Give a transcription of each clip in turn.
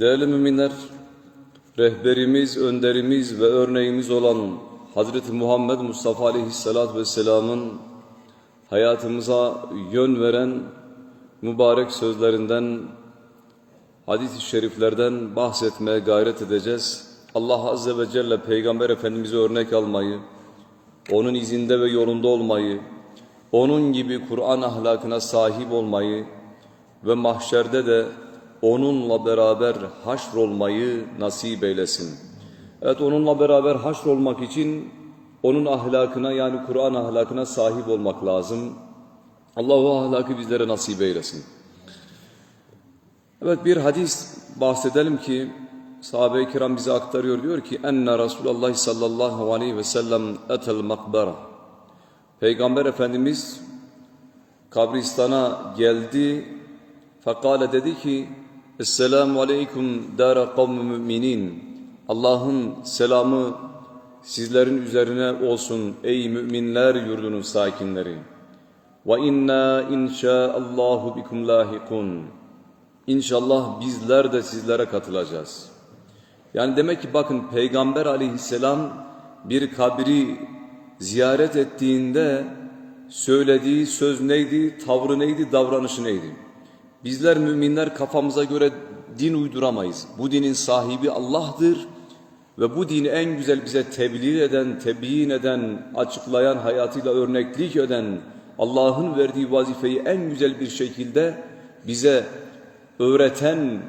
Değerli müminler, rehberimiz, önderimiz ve örneğimiz olan Hazreti Muhammed Mustafa Aleyhisselatü Vesselam'ın hayatımıza yön veren mübarek sözlerinden, hadis-i şeriflerden bahsetmeye gayret edeceğiz. Allah Azze ve Celle Peygamber Efendimiz'i örnek almayı, onun izinde ve yolunda olmayı, onun gibi Kur'an ahlakına sahip olmayı ve mahşerde de onunla beraber haşrolmayı nasip eylesin. Evet onunla beraber haşrolmak için onun ahlakına yani Kur'an ahlakına sahip olmak lazım. Allah o ahlakı bizlere nasip eylesin. Evet bir hadis bahsedelim ki sahabe-i kiram bize aktarıyor diyor ki enne Resulullah sallallahu aleyhi ve sellem etel makbara Peygamber Efendimiz kabristana geldi fekale dedi ki Esselamu aleyküm dara kavmi müminin Allah'ın selamı sizlerin üzerine olsun ey müminler yurdunun sakinleri. Ve inna inşaallahu bikum lahikun. İnşallah bizler de sizlere katılacağız. Yani demek ki bakın Peygamber aleyhisselam bir kabri ziyaret ettiğinde söylediği söz neydi, tavrı neydi, davranışı neydi? Bizler müminler kafamıza göre din uyduramayız. Bu dinin sahibi Allah'tır ve bu dini en güzel bize tebliğ eden, tebiyin eden, açıklayan, hayatıyla örneklik eden Allah'ın verdiği vazifeyi en güzel bir şekilde bize öğreten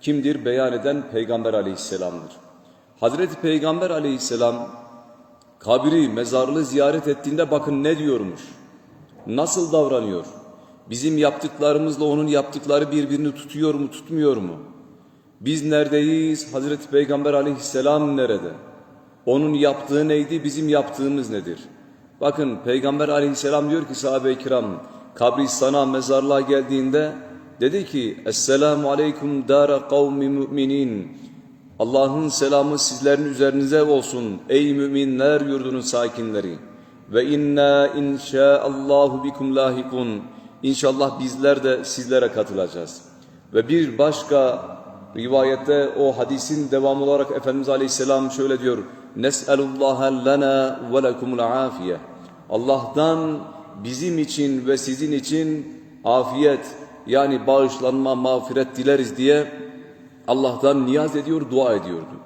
kimdir? Beyan eden Peygamber aleyhisselamdır. Hazreti Peygamber aleyhisselam kabri, mezarlığı ziyaret ettiğinde bakın ne diyormuş? Nasıl davranıyor? Bizim yaptıklarımızla onun yaptıkları birbirini tutuyor mu, tutmuyor mu? Biz neredeyiz? Hazreti Peygamber aleyhisselam nerede? Onun yaptığı neydi, bizim yaptığımız nedir? Bakın Peygamber aleyhisselam diyor ki sahabe-i kiram, kabristana, mezarlığa geldiğinde dedi ki, Esselamu aleyküm dara kavmi müminin. Allah'ın selamı sizlerin üzerinize olsun ey müminler yurdunun sakinleri. Ve inna inşaallahu bikum lahikun. İnşallah bizler de sizlere katılacağız. Ve bir başka rivayette o hadisin devamı olarak Efendimiz Aleyhisselam şöyle diyor. Nes'elullaha lana ve lekumul afiye. Allah'tan bizim için ve sizin için afiyet yani bağışlanma, mağfiret dileriz diye Allah'tan niyaz ediyor, dua ediyordu.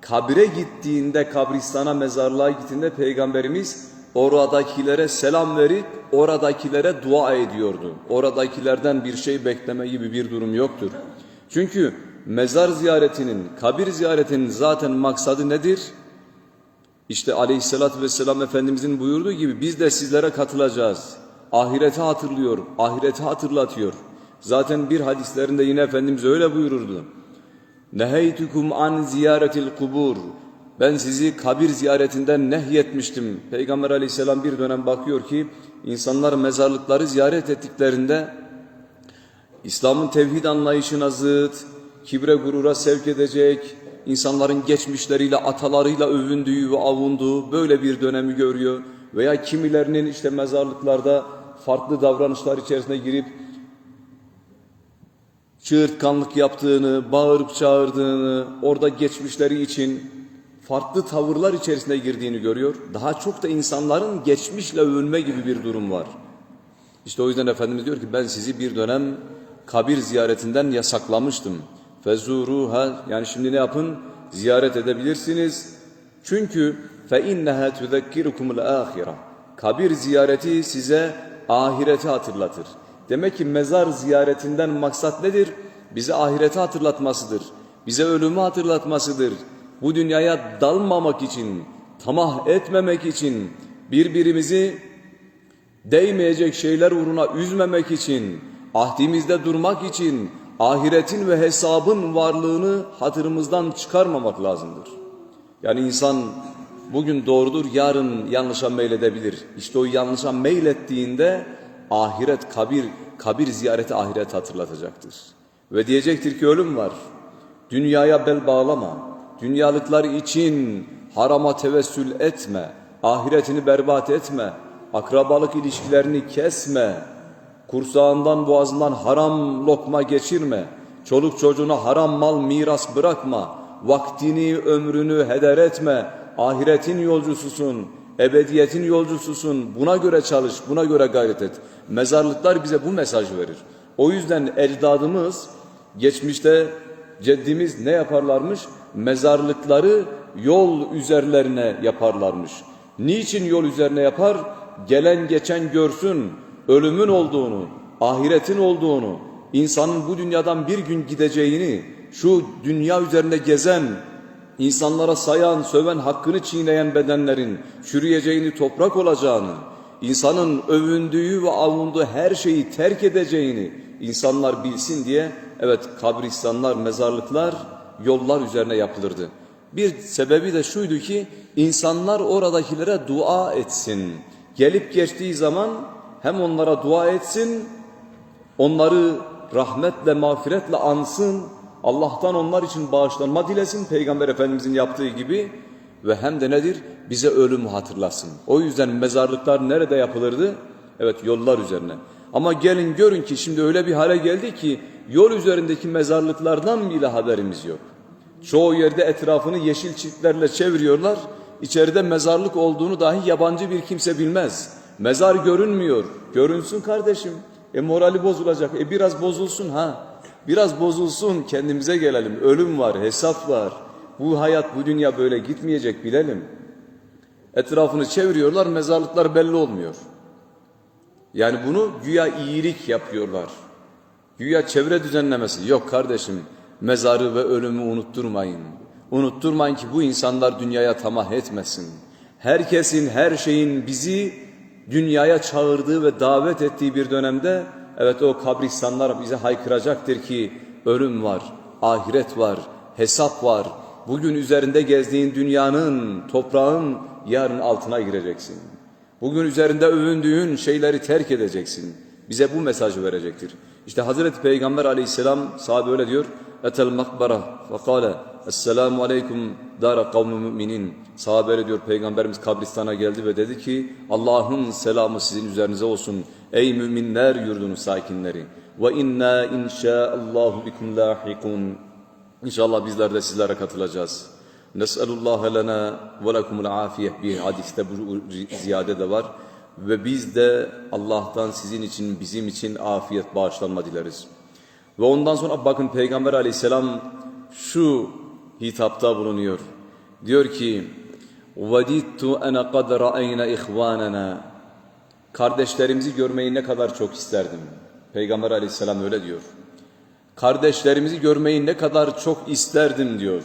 Kabire gittiğinde, kabristana, mezarlığa gittiğinde Peygamberimiz oradakilere selam verip oradakilere dua ediyordu. Oradakilerden bir şey bekleme gibi bir durum yoktur. Çünkü mezar ziyaretinin, kabir ziyaretinin zaten maksadı nedir? İşte aleyhissalatü vesselam Efendimizin buyurduğu gibi biz de sizlere katılacağız. Ahireti hatırlıyor, ahireti hatırlatıyor. Zaten bir hadislerinde yine Efendimiz öyle buyururdu. Neheytukum an ziyaretil kubur. Ben sizi kabir ziyaretinden nehyetmiştim. Peygamber aleyhisselam bir dönem bakıyor ki insanlar mezarlıkları ziyaret ettiklerinde İslam'ın tevhid anlayışına zıt, kibre gurura sevk edecek, insanların geçmişleriyle, atalarıyla övündüğü ve avunduğu böyle bir dönemi görüyor. Veya kimilerinin işte mezarlıklarda farklı davranışlar içerisine girip çığırtkanlık yaptığını, bağırıp çağırdığını, orada geçmişleri için farklı tavırlar içerisine girdiğini görüyor. Daha çok da insanların geçmişle övünme gibi bir durum var. İşte o yüzden Efendimiz diyor ki ben sizi bir dönem kabir ziyaretinden yasaklamıştım. Fezuruha yani şimdi ne yapın? Ziyaret edebilirsiniz. Çünkü fe inneha tuzekkirukumul ahire. Kabir ziyareti size ahireti hatırlatır. Demek ki mezar ziyaretinden maksat nedir? Bize ahireti hatırlatmasıdır. Bize ölümü hatırlatmasıdır. Bu dünyaya dalmamak için, tamah etmemek için, birbirimizi değmeyecek şeyler uğruna üzmemek için, ahdimizde durmak için, ahiretin ve hesabın varlığını hatırımızdan çıkarmamak lazımdır. Yani insan bugün doğrudur, yarın yanlışa meyledebilir. İşte o yanlışa meylettiğinde ahiret, kabir, kabir ziyareti ahiret hatırlatacaktır. Ve diyecektir ki ölüm var. Dünyaya bel bağlama. Dünyalıklar için harama tevessül etme. Ahiretini berbat etme. Akrabalık ilişkilerini kesme. Kursağından boğazından haram lokma geçirme. Çoluk çocuğuna haram mal miras bırakma. Vaktini, ömrünü heder etme. Ahiretin yolcususun, ebediyetin yolcususun. Buna göre çalış, buna göre gayret et. Mezarlıklar bize bu mesajı verir. O yüzden ecdadımız geçmişte ceddimiz ne yaparlarmış? Mezarlıkları yol üzerlerine yaparlarmış. Niçin yol üzerine yapar? Gelen geçen görsün ölümün olduğunu, ahiretin olduğunu, insanın bu dünyadan bir gün gideceğini, şu dünya üzerinde gezen, insanlara sayan, söven, hakkını çiğneyen bedenlerin çürüyeceğini, toprak olacağını, insanın övündüğü ve avunduğu her şeyi terk edeceğini insanlar bilsin diye evet kabristanlar, mezarlıklar yollar üzerine yapılırdı. Bir sebebi de şuydu ki insanlar oradakilere dua etsin. Gelip geçtiği zaman hem onlara dua etsin, onları rahmetle, mağfiretle ansın, Allah'tan onlar için bağışlanma dilesin Peygamber Efendimizin yaptığı gibi ve hem de nedir? Bize ölümü hatırlasın. O yüzden mezarlıklar nerede yapılırdı? Evet yollar üzerine. Ama gelin görün ki şimdi öyle bir hale geldi ki yol üzerindeki mezarlıklardan bile haberimiz yok. Çoğu yerde etrafını yeşil çitlerle çeviriyorlar. İçeride mezarlık olduğunu dahi yabancı bir kimse bilmez. Mezar görünmüyor. Görünsün kardeşim. E morali bozulacak. E biraz bozulsun ha. Biraz bozulsun kendimize gelelim. Ölüm var, hesap var. Bu hayat, bu dünya böyle gitmeyecek bilelim. Etrafını çeviriyorlar, mezarlıklar belli olmuyor. Yani bunu güya iyilik yapıyorlar. Güya çevre düzenlemesi. Yok kardeşim, mezarı ve ölümü unutturmayın. Unutturmayın ki bu insanlar dünyaya tamah etmesin. Herkesin, her şeyin bizi dünyaya çağırdığı ve davet ettiği bir dönemde evet o kabristanlar bize haykıracaktır ki ölüm var, ahiret var, hesap var. Bugün üzerinde gezdiğin dünyanın, toprağın yarın altına gireceksin. Bugün üzerinde övündüğün şeyleri terk edeceksin. Bize bu mesajı verecektir. İşte Hazreti Peygamber aleyhisselam sahabe öyle diyor. Etel makbara ve kâle Esselamu aleyküm dara kavmi müminin. Sahabe öyle diyor Peygamberimiz kabristana geldi ve dedi ki Allah'ın selamı sizin üzerinize olsun. Ey müminler yurdunun sakinleri. Ve inna inşaallahu bikum lahikun. İnşallah bizler de sizlere katılacağız. Nes'elullah lana ve lekumul afiyeh bir hadiste bu ziyade de var. Ve biz de Allah'tan sizin için, bizim için afiyet bağışlanma dileriz. Ve ondan sonra bakın Peygamber aleyhisselam şu hitapta bulunuyor. Diyor ki, وَدِدْتُ اَنَا قَدْ رَأَيْنَا اِخْوَانَنَا Kardeşlerimizi görmeyi ne kadar çok isterdim. Peygamber aleyhisselam öyle diyor. Kardeşlerimizi görmeyi ne kadar çok isterdim diyor.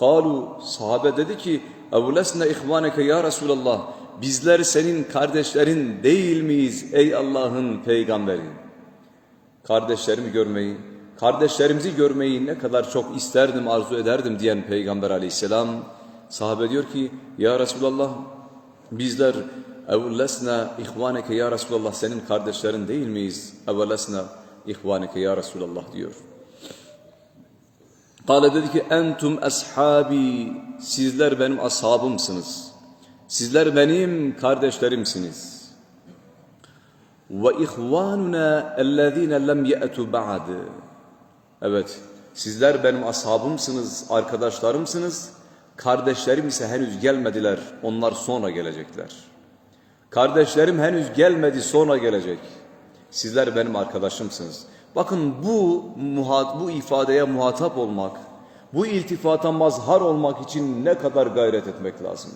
Kalu sahabe dedi ki evlesne ihvaneke ya Resulallah bizler senin kardeşlerin değil miyiz ey Allah'ın peygamberi? Kardeşlerimi görmeyi, kardeşlerimizi görmeyi ne kadar çok isterdim, arzu ederdim diyen Peygamber aleyhisselam sahabe diyor ki ya Resulallah bizler evlesne ihvaneke ya Resulallah senin kardeşlerin değil miyiz? Evlesne ihvaneke ya Resulallah diyor. Kale dedi ki entum ashabi sizler benim ashabımsınız. Sizler benim kardeşlerimsiniz. Ve ihvanuna ellezine lem ye'tu ba'd. Evet sizler benim ashabımsınız, arkadaşlarımsınız. Kardeşlerim ise henüz gelmediler. Onlar sonra gelecekler. Kardeşlerim henüz gelmedi sonra gelecek. Sizler benim arkadaşımsınız. Bakın bu muhat, bu ifadeye muhatap olmak, bu iltifata mazhar olmak için ne kadar gayret etmek lazım.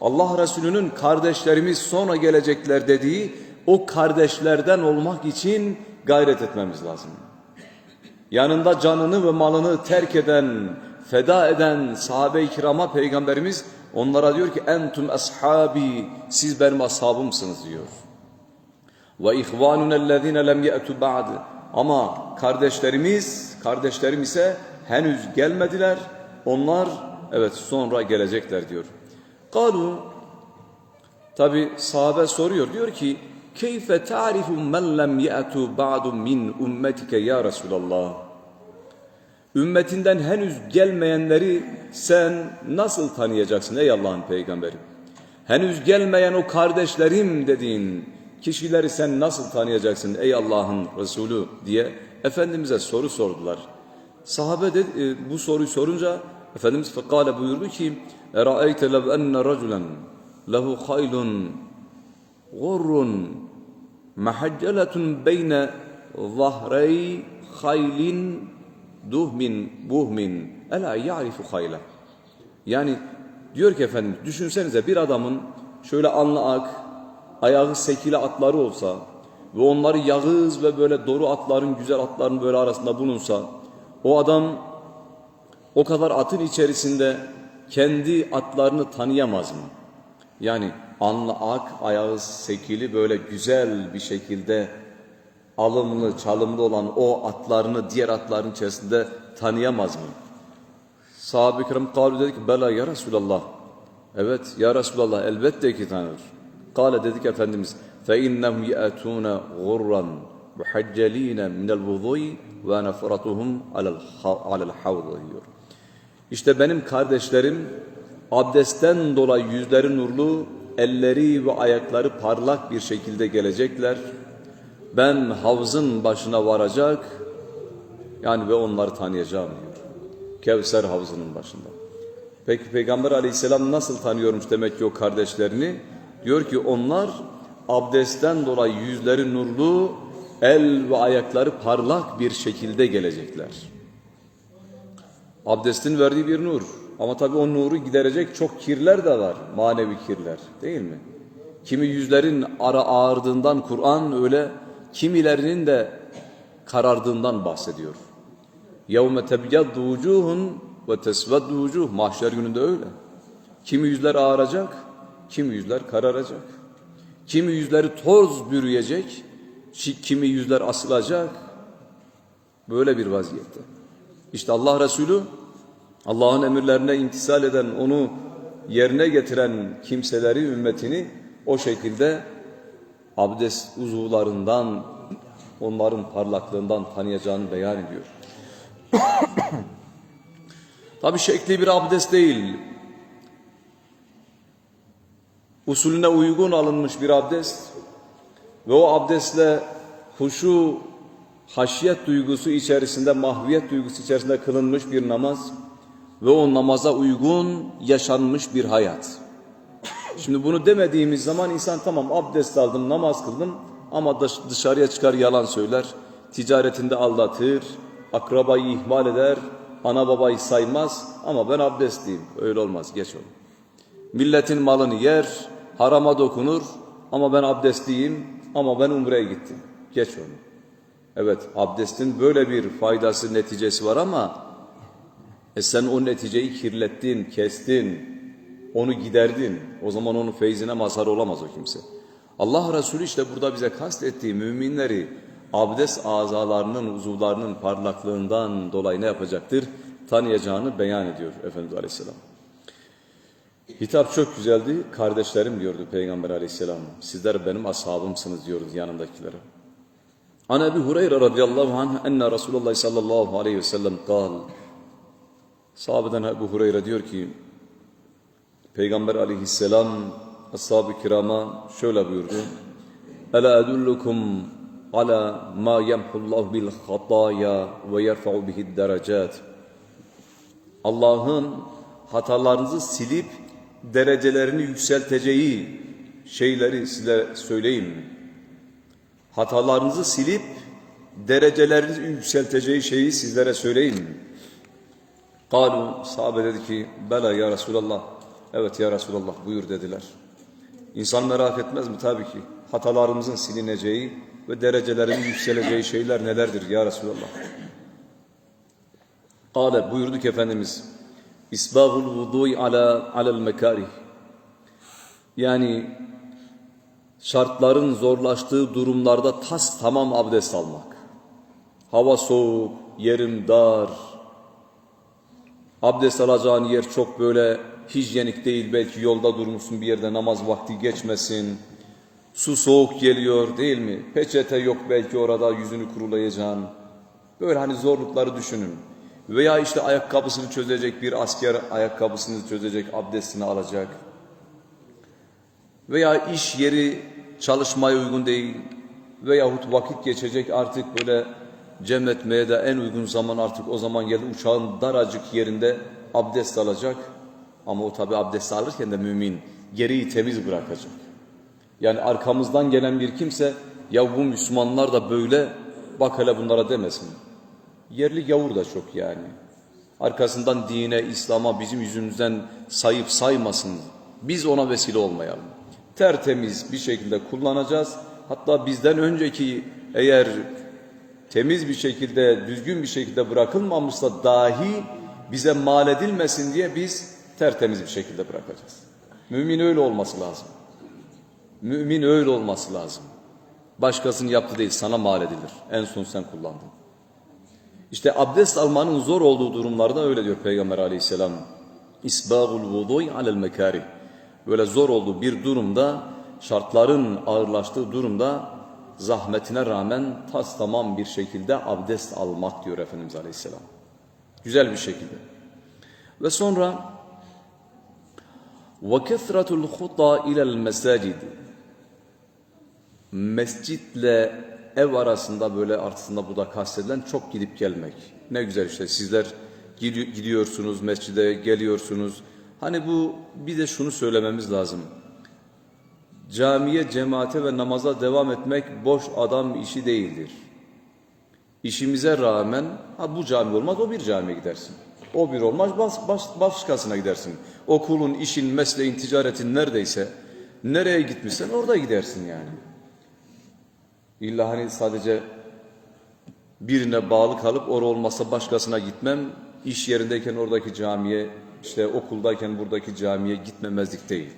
Allah Resulü'nün kardeşlerimiz sonra gelecekler dediği o kardeşlerden olmak için gayret etmemiz lazım. Yanında canını ve malını terk eden, feda eden sahabe-i kirama peygamberimiz onlara diyor ki entum ashabi siz benim ashabımsınız diyor. Ve ihvanunellezine lem ye'tu ba'd ama kardeşlerimiz, kardeşlerim ise henüz gelmediler. Onlar evet sonra gelecekler diyor. Kalu tabi sahabe soruyor diyor ki keyfe ta'rifu men lem ye'tu ba'du min ummetike ya Resulallah. Ümmetinden henüz gelmeyenleri sen nasıl tanıyacaksın ey Allah'ın peygamberi? Henüz gelmeyen o kardeşlerim dediğin kişileri sen nasıl tanıyacaksın ey Allah'ın Resulü diye Efendimiz'e soru sordular. Sahabe de, e, bu soruyu sorunca Efendimiz fekale buyurdu ki اَرَأَيْتَ لَوْ اَنَّ رَجُلًا لَهُ خَيْلٌ غُرٌّ مَحَجَّلَةٌ بَيْنَ ظَهْرَيْ خَيْلٍ duhmin buhmin ela ya'rifu hayla. Yani diyor ki efendim düşünsenize bir adamın şöyle anlı ak, ayağı sekili atları olsa ve onları yağız ve böyle doğru atların, güzel atların böyle arasında bulunsa o adam o kadar atın içerisinde kendi atlarını tanıyamaz mı? Yani anlı ak, ayağı sekili böyle güzel bir şekilde alımlı, çalımlı olan o atlarını diğer atların içerisinde tanıyamaz mı? Sahabe-i kiram dedi ki bela ya Resulallah. Evet ya Resulallah elbette ki tanır. Kale dedik Efendimiz فَاِنَّهُمْ يَأْتُونَ غُرًّا مُحَجَّل۪ينَ مِنَ الْوُضُوءِ وَنَفْرَتُهُمْ عَلَى الْحَوْضِ diyor. İşte benim kardeşlerim abdestten dolayı yüzleri nurlu, elleri ve ayakları parlak bir şekilde gelecekler. Ben havzın başına varacak yani ve onları tanıyacağım diyor. Kevser havzının başında. Peki Peygamber aleyhisselam nasıl tanıyormuş demek ki o kardeşlerini? Diyor ki onlar abdestten dolayı yüzleri nurlu, el ve ayakları parlak bir şekilde gelecekler. Abdestin verdiği bir nur. Ama tabii o nuru giderecek çok kirler de var. Manevi kirler değil mi? Kimi yüzlerin ara ağırdığından Kur'an öyle kimilerinin de karardığından bahsediyor. يَوْمَ تَبْيَدُّ وُجُوهٌ وَتَسْوَدُّ وُجُوهٌ Mahşer gününde öyle. Kimi yüzler ağaracak, kimi yüzler kararacak. Kimi yüzleri toz bürüyecek, kimi yüzler asılacak. Böyle bir vaziyette. İşte Allah Resulü Allah'ın emirlerine imtisal eden, onu yerine getiren kimseleri, ümmetini o şekilde abdest uzuvlarından, onların parlaklığından tanıyacağını beyan ediyor. Tabi şekli bir abdest değil. Usulüne uygun alınmış bir abdest ve o abdestle huşu, haşiyet duygusu içerisinde, mahviyet duygusu içerisinde kılınmış bir namaz ve o namaza uygun yaşanmış bir hayat. Şimdi bunu demediğimiz zaman insan tamam abdest aldım, namaz kıldım ama dışarıya çıkar yalan söyler, ticaretinde aldatır, akrabayı ihmal eder, ana babayı saymaz ama ben abdestliyim. Öyle olmaz, geç onu. Milletin malını yer, harama dokunur ama ben abdestliyim ama ben umreye gittim. Geç onu. Evet abdestin böyle bir faydası, neticesi var ama e sen o neticeyi kirlettin, kestin, onu giderdin. O zaman onun feyzine mazhar olamaz o kimse. Allah Resulü işte burada bize kastettiği müminleri abdest azalarının, uzuvlarının parlaklığından dolayı ne yapacaktır? Tanıyacağını beyan ediyor Efendimiz Aleyhisselam. Hitap çok güzeldi. Kardeşlerim diyordu Peygamber Aleyhisselam. Sizler benim ashabımsınız diyordu yanındakilere. An Ebi Hureyre radıyallahu anh enne Resulullah sallallahu aleyhi ve sellem kal. Sahabeden Ebu Hureyre diyor ki Peygamber aleyhisselam ashab-ı kirama şöyle buyurdu. Ela edullukum ala ma yemhullahu bil hataya ve yerfa'u bihi derecat. Allah'ın hatalarınızı silip derecelerini yükselteceği şeyleri size söyleyeyim. Hatalarınızı silip derecelerinizi yükselteceği şeyi sizlere söyleyeyim. Kalu sahabe dedi ki bela ya Resulallah. Evet ya Resulallah buyur dediler. İnsan merak etmez mi? Tabii ki. Hatalarımızın silineceği ve derecelerin yükseleceği şeyler nelerdir ya Resulallah? Kale buyurduk Efendimiz. İsbâhul vudu'i ala alel mekarih. Yani şartların zorlaştığı durumlarda tas tamam abdest almak. Hava soğuk, yerim dar, abdest alacağın yer çok böyle hijyenik değil. Belki yolda durmuşsun bir yerde namaz vakti geçmesin. Su soğuk geliyor değil mi? Peçete yok belki orada yüzünü kurulayacaksın. Böyle hani zorlukları düşünün. Veya işte ayakkabısını çözecek bir asker ayakkabısını çözecek, abdestini alacak. Veya iş yeri çalışmaya uygun değil. Veyahut vakit geçecek artık böyle cem etmeye de en uygun zaman artık o zaman geldi. Uçağın daracık yerinde abdest alacak. Ama o tabi abdest alırken de mümin geriyi temiz bırakacak. Yani arkamızdan gelen bir kimse ya bu Müslümanlar da böyle bak hele bunlara demesin. Yerli gavur da çok yani. Arkasından dine, İslam'a bizim yüzümüzden sayıp saymasın. Biz ona vesile olmayalım. Tertemiz bir şekilde kullanacağız. Hatta bizden önceki eğer temiz bir şekilde, düzgün bir şekilde bırakılmamışsa dahi bize mal edilmesin diye biz tertemiz bir şekilde bırakacağız. Mümin öyle olması lazım. Mümin öyle olması lazım. Başkasının yaptığı değil, sana mal edilir. En son sen kullandın. İşte abdest almanın zor olduğu durumlarda öyle diyor Peygamber aleyhisselam. İsbâgul vudu'i alel mekârih. Böyle zor olduğu bir durumda, şartların ağırlaştığı durumda zahmetine rağmen tas tamam bir şekilde abdest almak diyor Efendimiz aleyhisselam. Güzel bir şekilde. Ve sonra وَكَثْرَةُ الْخُطَى اِلَى الْمَسَاجِدِ Mescitle ev arasında böyle artısında bu da kastedilen çok gidip gelmek. Ne güzel işte sizler gidi- gidiyorsunuz mescide geliyorsunuz. Hani bu bir de şunu söylememiz lazım. Camiye, cemaate ve namaza devam etmek boş adam işi değildir. İşimize rağmen ha bu cami olmaz o bir camiye gidersin. O bir olmaz baş, baş, başkasına gidersin. Okulun, işin, mesleğin, ticaretin neredeyse nereye gitmişsen orada gidersin yani. İlla hani sadece birine bağlı kalıp orada olmazsa başkasına gitmem, iş yerindeyken oradaki camiye, işte okuldayken buradaki camiye gitmemezlik değil.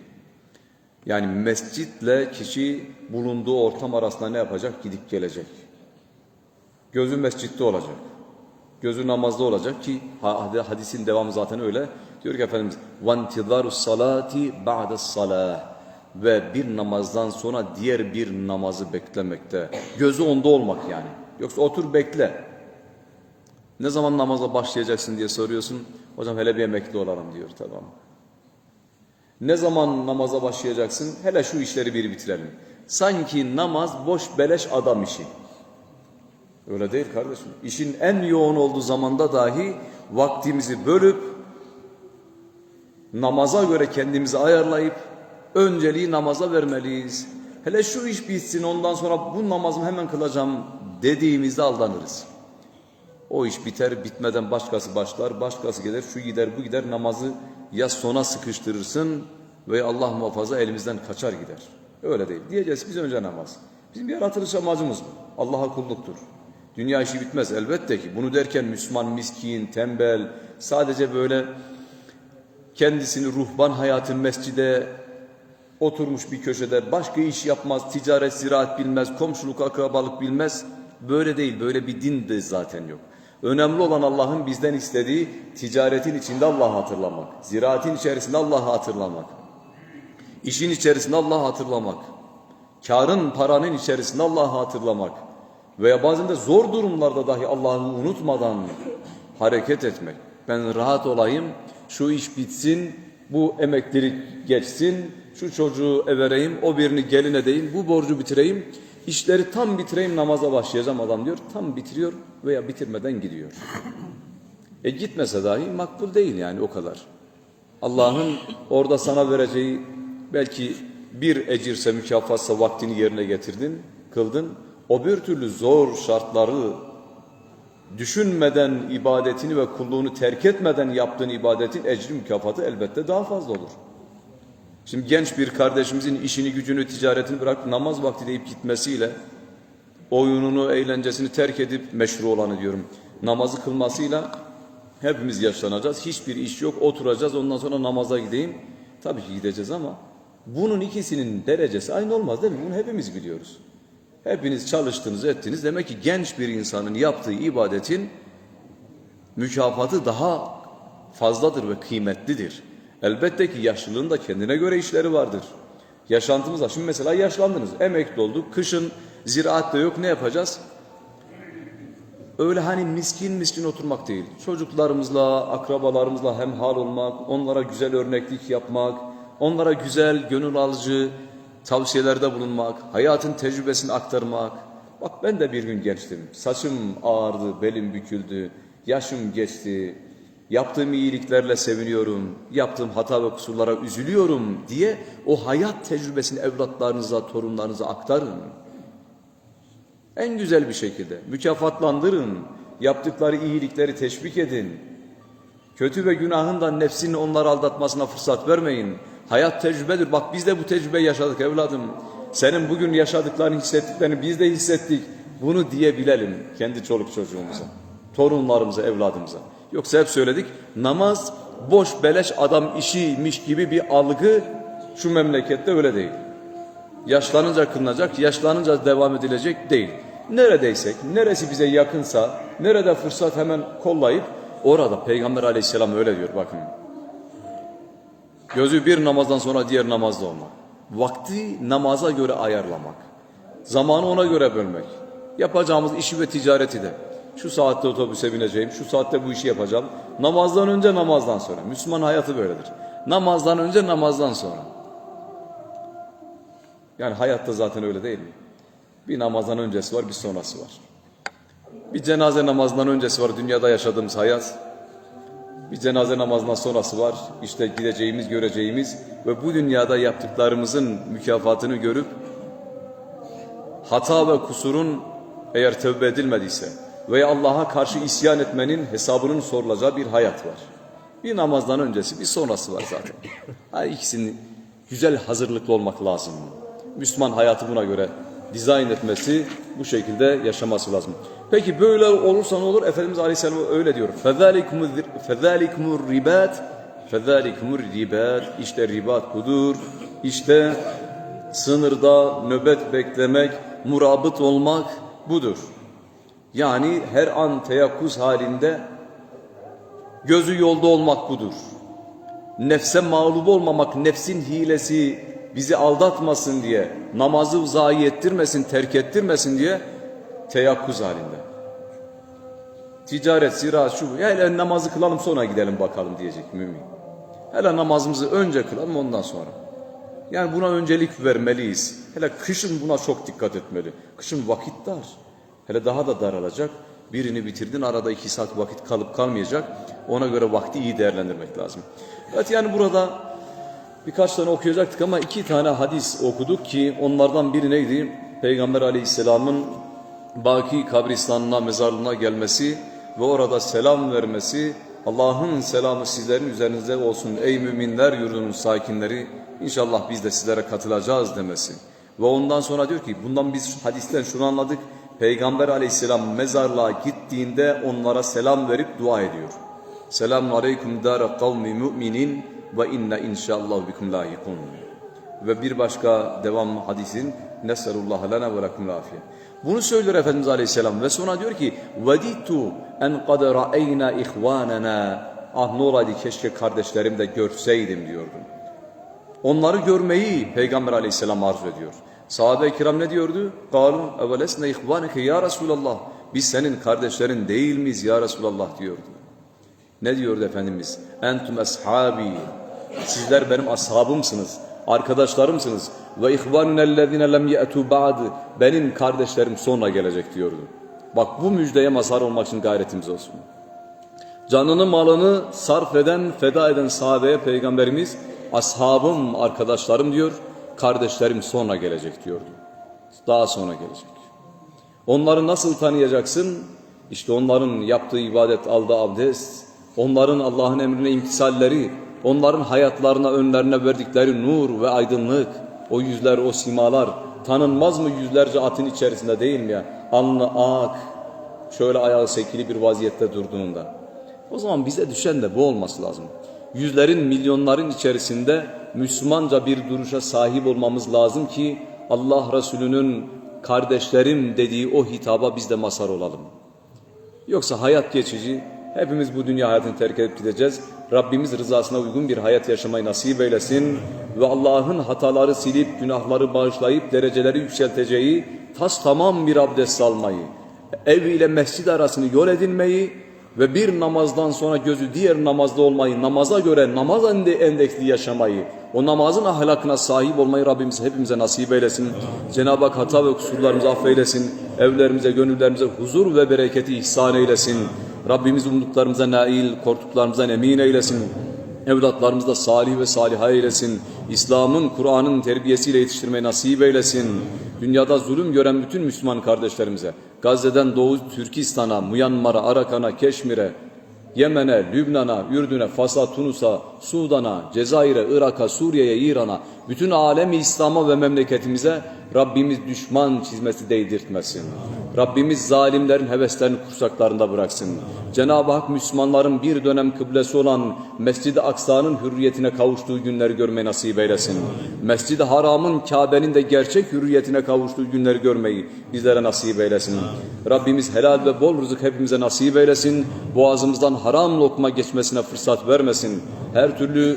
Yani mescitle kişi bulunduğu ortam arasında ne yapacak? Gidip gelecek. Gözü mescitte olacak. Gözü namazda olacak ki ha- hadisin devamı zaten öyle. Diyor ki Efendimiz وَانْتِظَارُ الصَّلَاةِ بَعْدَ الصَّلَاةِ ve bir namazdan sonra diğer bir namazı beklemekte. Gözü onda olmak yani. Yoksa otur bekle. Ne zaman namaza başlayacaksın diye soruyorsun. Hocam hele bir emekli olalım diyor tamam. Ne zaman namaza başlayacaksın? Hele şu işleri bir bitirelim. Sanki namaz boş beleş adam işi. Öyle değil kardeşim. İşin en yoğun olduğu zamanda dahi vaktimizi bölüp namaza göre kendimizi ayarlayıp önceliği namaza vermeliyiz. Hele şu iş bitsin ondan sonra bu namazımı hemen kılacağım dediğimizde aldanırız. O iş biter bitmeden başkası başlar, başkası gelir, şu gider bu gider namazı ya sona sıkıştırırsın ve Allah muhafaza elimizden kaçar gider. Öyle değil. Diyeceğiz biz önce namaz. Bizim yaratılış amacımız bu. Allah'a kulluktur. Dünya işi bitmez elbette ki. Bunu derken Müslüman, miskin, tembel, sadece böyle kendisini ruhban hayatın mescide oturmuş bir köşede başka iş yapmaz, ticaret, ziraat bilmez, komşuluk, akrabalık bilmez. Böyle değil, böyle bir din de zaten yok. Önemli olan Allah'ın bizden istediği ticaretin içinde Allah'ı hatırlamak, ziraatin içerisinde Allah'ı hatırlamak, işin içerisinde Allah'ı hatırlamak, karın, paranın içerisinde Allah'ı hatırlamak veya bazen de zor durumlarda dahi Allah'ı unutmadan hareket etmek. Ben rahat olayım, şu iş bitsin, bu emeklilik geçsin, şu çocuğu evereyim, o birini gelin edeyim, bu borcu bitireyim, işleri tam bitireyim namaza başlayacağım adam diyor. Tam bitiriyor veya bitirmeden gidiyor. E gitmese dahi makbul değil yani o kadar. Allah'ın orada sana vereceği belki bir ecirse mükafatsa vaktini yerine getirdin, kıldın. O bir türlü zor şartları düşünmeden ibadetini ve kulluğunu terk etmeden yaptığın ibadetin ecri mükafatı elbette daha fazla olur. Şimdi genç bir kardeşimizin işini gücünü ticaretini bırakıp namaz vakti deyip gitmesiyle oyununu eğlencesini terk edip meşru olanı diyorum namazı kılmasıyla hepimiz yaşlanacağız. Hiçbir iş yok oturacağız ondan sonra namaza gideyim. Tabii ki gideceğiz ama bunun ikisinin derecesi aynı olmaz değil mi? Bunu hepimiz biliyoruz. Hepiniz çalıştınız ettiniz. Demek ki genç bir insanın yaptığı ibadetin mükafatı daha fazladır ve kıymetlidir. Elbette ki yaşlılığın da kendine göre işleri vardır. Yaşantımızda şimdi mesela yaşlandınız, emekli olduk, kışın ziraat da yok ne yapacağız? Öyle hani miskin miskin oturmak değil. Çocuklarımızla, akrabalarımızla hemhal olmak, onlara güzel örneklik yapmak, onlara güzel, gönül alıcı tavsiyelerde bulunmak, hayatın tecrübesini aktarmak, Bak ben de bir gün gençtim. Saçım ağardı, belim büküldü, yaşım geçti. Yaptığım iyiliklerle seviniyorum, yaptığım hata ve kusurlara üzülüyorum diye o hayat tecrübesini evlatlarınıza, torunlarınıza aktarın. En güzel bir şekilde mükafatlandırın, yaptıkları iyilikleri teşvik edin. Kötü ve günahından nefsinin onları aldatmasına fırsat vermeyin. Hayat tecrübedir. Bak biz de bu tecrübeyi yaşadık evladım. Senin bugün yaşadıklarını, hissettiklerini biz de hissettik. Bunu diyebilelim kendi çoluk çocuğumuza, torunlarımıza, evladımıza. Yoksa hep söyledik namaz boş beleş adam işiymiş gibi bir algı şu memlekette öyle değil. Yaşlanınca kılınacak, yaşlanınca devam edilecek değil. Neredeysek, neresi bize yakınsa, nerede fırsat hemen kollayıp orada Peygamber aleyhisselam öyle diyor bakın. Gözü bir namazdan sonra diğer namazda olmak. Vakti namaza göre ayarlamak. Zamanı ona göre bölmek. Yapacağımız işi ve ticareti de. Şu saatte otobüse bineceğim, şu saatte bu işi yapacağım. Namazdan önce namazdan sonra. Müslüman hayatı böyledir. Namazdan önce namazdan sonra. Yani hayatta zaten öyle değil mi? Bir namazdan öncesi var, bir sonrası var. Bir cenaze namazından öncesi var dünyada yaşadığımız hayat. Bir cenaze namazından sonrası var. İşte gideceğimiz, göreceğimiz ve bu dünyada yaptıklarımızın mükafatını görüp hata ve kusurun eğer tövbe edilmediyse veya Allah'a karşı isyan etmenin hesabının sorulacağı bir hayat var. Bir namazdan öncesi, bir sonrası var zaten. Ha, ikisinin güzel hazırlıklı olmak lazım. Müslüman hayatı buna göre dizayn etmesi, bu şekilde yaşaması lazım. Peki böyle olursa ne olur? Efendimiz Aleyhisselam öyle diyor. فَذَٰلِكُمُ الرِّبَاتِ فَذَٰلِكُمُ الرِّبَاتِ İşte ribat budur. İşte sınırda nöbet beklemek, murabıt olmak budur. Yani her an teyakkuz halinde gözü yolda olmak budur. Nefse mağlup olmamak, nefsin hilesi bizi aldatmasın diye, namazı zayi ettirmesin, terk ettirmesin diye teyakkuz halinde. Ticaret, ziraat, şu bu. Hele namazı kılalım sonra gidelim bakalım diyecek mümin. Hele namazımızı önce kılalım ondan sonra. Yani buna öncelik vermeliyiz. Hele kışın buna çok dikkat etmeli. Kışın vakit dar. Hele daha da daralacak. Birini bitirdin arada iki saat vakit kalıp kalmayacak. Ona göre vakti iyi değerlendirmek lazım. Evet yani burada birkaç tane okuyacaktık ama iki tane hadis okuduk ki onlardan biri neydi? Peygamber aleyhisselamın Baki kabristanına, mezarlığına gelmesi ve orada selam vermesi, Allah'ın selamı sizlerin üzerinize olsun ey müminler yurdunun sakinleri, İnşallah biz de sizlere katılacağız demesi. Ve ondan sonra diyor ki bundan biz hadisten şunu anladık, Peygamber aleyhisselam mezarlığa gittiğinde onlara selam verip dua ediyor. Selamun aleyküm dâre kavmi müminin ve inne inşallah bikum lahikun. Ve bir başka devam hadisin neserullah lana ve lekum lafiye. Bunu söylüyor Efendimiz Aleyhisselam ve sonra diyor ki veditu en kad ra'eyna ihvanana ah ne olaydı keşke kardeşlerim de görseydim diyordum. Onları görmeyi Peygamber Aleyhisselam arzu ediyor. Sahabe-i kiram ne diyordu? قَالُوا اَوَلَسْنَا اِخْوَانَكَ ya Resulallah. Biz senin kardeşlerin değil miyiz ya Resulallah diyordu. Ne diyordu Efendimiz? Entum ashabi. Sizler benim ashabımsınız, arkadaşlarımsınız. Ve ihvanunellezine lem ye'tu ba'd. Benim kardeşlerim sonra gelecek diyordu. Bak bu müjdeye mazhar olmak için gayretimiz olsun. Canını malını sarf eden, feda eden sahabeye peygamberimiz ashabım, arkadaşlarım diyor. Kardeşlerim sonra gelecek diyordu. Daha sonra gelecek. Onları nasıl tanıyacaksın? İşte onların yaptığı ibadet, aldığı abdest, onların Allah'ın emrine imtisalleri, onların hayatlarına önlerine verdikleri nur ve aydınlık, o yüzler, o simalar, tanınmaz mı yüzlerce atın içerisinde değil mi ya? Alnı ak, şöyle ayağı sekili bir vaziyette durduğunda. O zaman bize düşen de bu olması lazım. Yüzlerin, milyonların içerisinde Müslümanca bir duruşa sahip olmamız lazım ki Allah Resulü'nün kardeşlerim dediği o hitaba biz de mazhar olalım. Yoksa hayat geçici, hepimiz bu dünya hayatını terk edip gideceğiz. Rabbimiz rızasına uygun bir hayat yaşamayı nasip eylesin ve Allah'ın hataları silip, günahları bağışlayıp, dereceleri yükselteceği tas tamam bir abdest almayı, ev ile mescid arasını yol edinmeyi, ve bir namazdan sonra gözü diğer namazda olmayı, namaza göre namaz ende- endeksli yaşamayı, o namazın ahlakına sahip olmayı Rabbimiz hepimize nasip eylesin. Cenab-ı Hak hata ve kusurlarımızı affeylesin. Evlerimize, gönüllerimize huzur ve bereketi ihsan eylesin. Rabbimiz umduklarımıza nail, korktuklarımızdan emin eylesin. Evlatlarımızı da salih ve saliha eylesin. İslam'ın, Kur'an'ın terbiyesiyle yetiştirmeyi nasip eylesin. Dünyada zulüm gören bütün Müslüman kardeşlerimize, Gazze'den Doğu Türkistan'a, Myanmar'a, Arakan'a, Keşmir'e, Yemen'e, Lübnan'a, Ürdün'e, Fas'a, Tunus'a, Sudan'a, Cezayir'e, Irak'a, Suriye'ye, İran'a, bütün alemi İslam'a ve memleketimize Rabbimiz düşman çizmesi değdirtmesin. Rabbimiz zalimlerin heveslerini kursaklarında bıraksın. Cenab-ı Hak Müslümanların bir dönem kıblesi olan Mescid-i Aksa'nın hürriyetine kavuştuğu günleri görmeyi nasip eylesin. Mescid-i Haram'ın Kabe'nin de gerçek hürriyetine kavuştuğu günleri görmeyi bizlere nasip eylesin. Rabbimiz helal ve bol rızık hepimize nasip eylesin. Boğazımızdan haram lokma geçmesine fırsat vermesin. Her türlü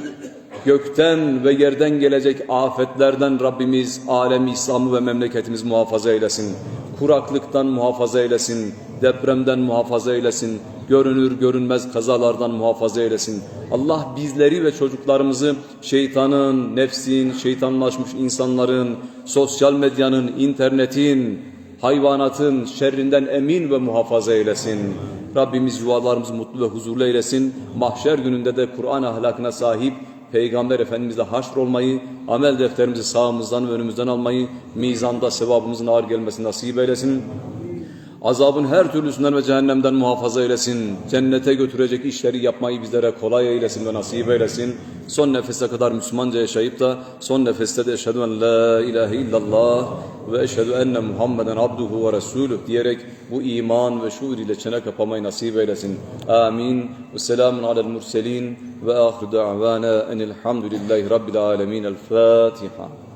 gökten ve yerden gelecek afetlerden Rabbimiz alemi İslam'ı ve memleketimiz muhafaza eylesin. Kuraklıktan muhafaza eylesin, depremden muhafaza eylesin, görünür görünmez kazalardan muhafaza eylesin. Allah bizleri ve çocuklarımızı şeytanın, nefsin, şeytanlaşmış insanların, sosyal medyanın, internetin, hayvanatın şerrinden emin ve muhafaza eylesin. Rabbimiz yuvalarımızı mutlu ve huzurlu eylesin. Mahşer gününde de Kur'an ahlakına sahip Peygamber Efendimizle haşr olmayı, amel defterimizi sağımızdan ve önümüzden almayı, mizanda sevabımızın ağır gelmesini nasip eylesin. Azabın her türlüsünden ve cehennemden muhafaza eylesin. Cennete götürecek işleri yapmayı bizlere kolay eylesin ve nasip eylesin. Son nefese kadar Müslümanca yaşayıp da son nefeste de eşhedü en la ilahe illallah ve eşhedü enne Muhammeden abduhu ve resuluh diyerek bu iman ve şuur ile çene kapamayı nasip eylesin. Amin. Ve selamun alel murselin ve ahiru da'vana enilhamdülillahi rabbil alemin. El Fatiha.